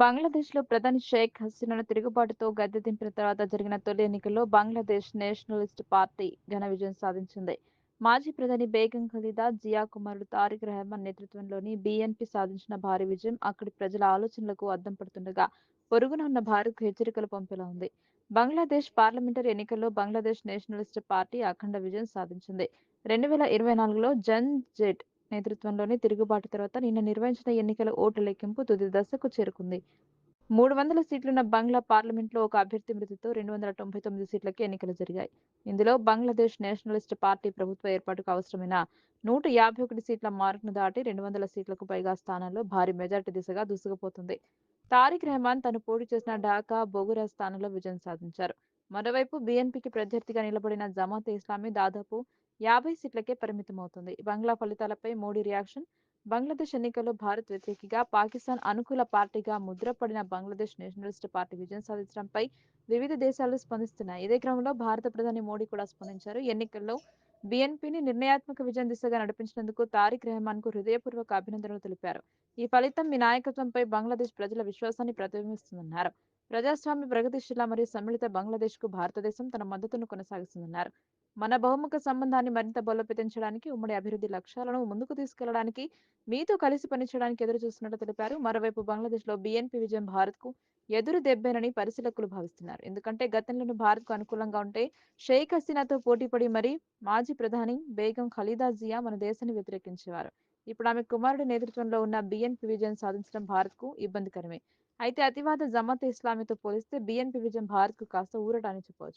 బంగ్లాదేశ్లో ప్రధాని షేక్ హసీనాను తిరుగుబాటుతో గద్దె దింపిన తర్వాత జరిగిన తొలి ఎన్నికల్లో బంగ్లాదేశ్ నేషనలిస్ట్ పార్టీ ఘన విజయం సాధించింది. మాజీ ప్రధాని బేగం ఖలీదా జియా కుమారుడు తారిక్ రెహమాన్ నేతృత్వంలోని బీఎన్పీ సాధించిన భారీ విజయం అక్కడి ప్రజల ఆలోచనలకు అద్దం పడుతుండగా, పొరుగున ఉన్న భారత్ హెచ్చరికలు పంపేలా ఉంది. బంగ్లాదేశ్ పార్లమెంటరీ ఎన్నికల్లో బంగ్లాదేశ్ నేషనలిస్ట్ పార్టీ అఖండ విజయం సాధించింది. రెండు వేల ఇరవై నాలుగులో జన్ జెడ్ నేతృత్వంలోని తిరుగుబాటు తర్వాత నిన్న నిర్వహించిన ఎన్నికల ఓటు లెక్కింపు తుది దశకు చేరుకుంది. మూడు వందల సీట్లున్న బంగ్లా పార్లమెంట్లో ఒక అభ్యర్థి మృతితో రెండు వందల తొంభై తొమ్మిది సీట్లకి ఎన్నికలు జరిగాయి. ఇందులో బంగ్లాదేశ్ నేషనలిస్ట్ పార్టీ ప్రభుత్వ ఏర్పాటుకు అవసరమైన నూట యాభై ఒకటి సీట్ల మార్కును దాటి రెండు వందల సీట్లకు పైగా స్థానాల్లో భారీ మెజార్టీ దిశగా దూసుకుపోతుంది. తారిక్ రెహమాన్ తను పోటీ చేసిన ఢాకా, బొగురా స్థానంలో విజయం సాధించారు. మరోవైపు బీఎన్పీకి ప్రత్యర్థిగా నిలబడిన జమాత్ ఇస్లామీ దాదాపు యాభై సీట్లకే పరిమితమవుతుంది. బంగ్లా ఫలితాలపై మోడీ రియాక్షన్ బంగ్లాదేశ్ ఎన్నికల్లో భారత్ వ్యతిరేకిగా, పాకిస్తాన్ అనుకూల పార్టీగా ముద్రపడిన బంగ్లాదేశ్ నేషనలిస్ట్ పార్టీ విజయం సాధించడంపై వివిధ దేశాలు స్పందిస్తున్నాయి. ఇదే క్రమంలో భారత ప్రధాని మోడీ కూడా స్పందించారు. ఎన్నికల్లో బీఎన్పీని నిర్ణయాత్మక విజయం దిశగా నడిపించినందుకు తారిక్ రెహమాన్కు హృదయపూర్వక అభినందనలు తెలిపారు. ఈ ఫలితం మీ నాయకత్వంపై బంగ్లాదేశ్ ప్రజల విశ్వాసాన్ని ప్రతిబింబిస్తుందన్నారు. ప్రజాస్వామ్య, ప్రగతిశీల మరియు సమ్మిళిత బంగ్లాదేశ్కు భారతదేశం తన మద్దతును కొనసాగిస్తుందన్నారు. మన బహుముఖ సంబంధాన్ని మరింత బలోపేతించడానికి ఉమ్మడి అభివృద్ధి లక్ష్యాలను ముందుకు తీసుకెళ్ళడానికి మీతో కలిసి పనిచేయడానికి ఎదురుచూస్తున్నట్లు తెలిపారు. మరోవైపు బంగ్లాదేశ్లో బీఎన్పీ విజయం భారత్‌కు ఎదురు దెబ్బేనని పరిశీలకులు భావిస్తున్నారు. ఎందుకంటే గతంలోని భారత్కు అనుకూలంగా ఉంటే షేక్ హసీనాతో పోటీపడి మరీ మాజీ ప్రధాని బేగం ఖలీదా జియా మన దేశాన్ని వ్యతిరేకించేవారు. ఇప్పుడు ఆమె కుమారుడి నేతృత్వంలో ఉన్న బీఎన్పీ విజయం సాధించడం భారత్కు ఇబ్బందికరమే. అయితే అతివాద జమాత్ ఇస్లామీతో పోలిస్తే బీఎన్పీ విజయం భారత్‌కు కాస్త ఊరటాన్ని చెప్పవచ్చు.